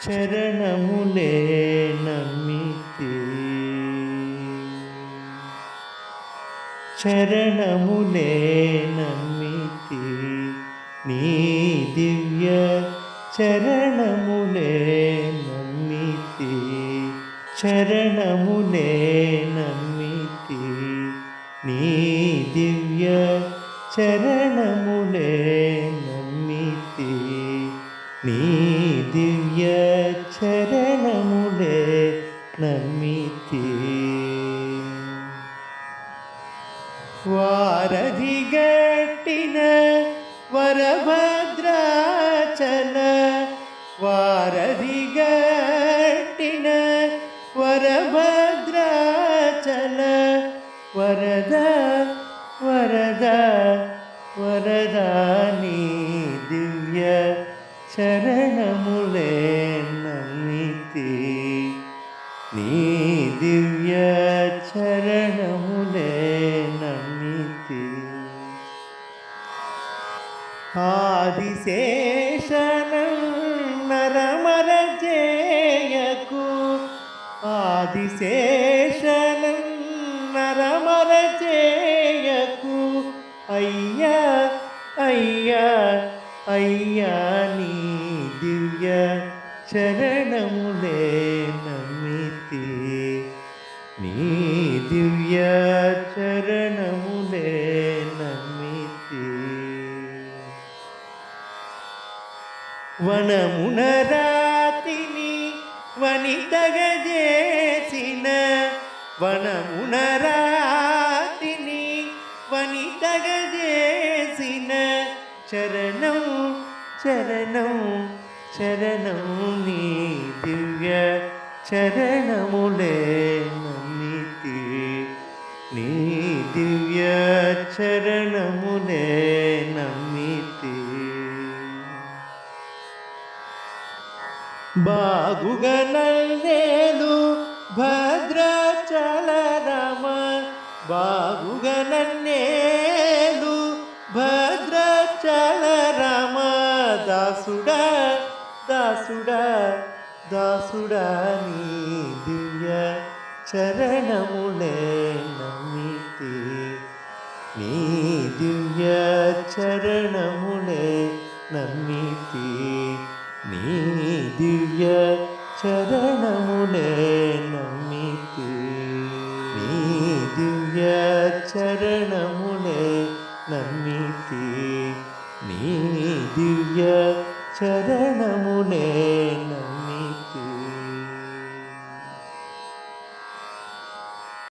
చరణములే నమ్మితే చరణములే నమ్మితే నీ దివ్య చరణములే నమ్మితే చరణములే నమ్మితే నీ దివ్య చరణములే నమ్మితే నీ దివ్య ശരണമുടെ നമ്മിത്തേ വാരധികട്ടിന വരഭദ്രാചന വാരധികട്ടിന വരഭദ്രാചന വരദ വരദ വരദാനി ദിവ്യ ശരണമുളേ దివ్య నీ దివ్య చరణములే నమ్మితే ఆదిశేషనం నరమర చేయకు ఆదిశేషనం నరమర చేయకు అయ్యా అయ్యా అయ్యా నీ దివ్య చరణ. వనమునరాతిని వనితగజేసిన వనమునరాతిని వనితగజేసిన చరణం చరణం చరణం నీ దివ్య చరణములే నమ్మితే నీ దివ్య చరణములే బాగుగా నన్నేలు భద్రాచల రమ బాగుగా నన్నేలు భద్రాచల రమ దాసుడా దాసుడా దాసుడా నీ దివ్య చరణములే నమ్మితే. నీ దివ్య చరణములే నమ్మితే. നീ ദിവ്യ ചരണമുടെ നമ്മിക്ക് നീ ദിവ്യ ചരണമുടെ നമ്മിക്ക് നീ ചരണ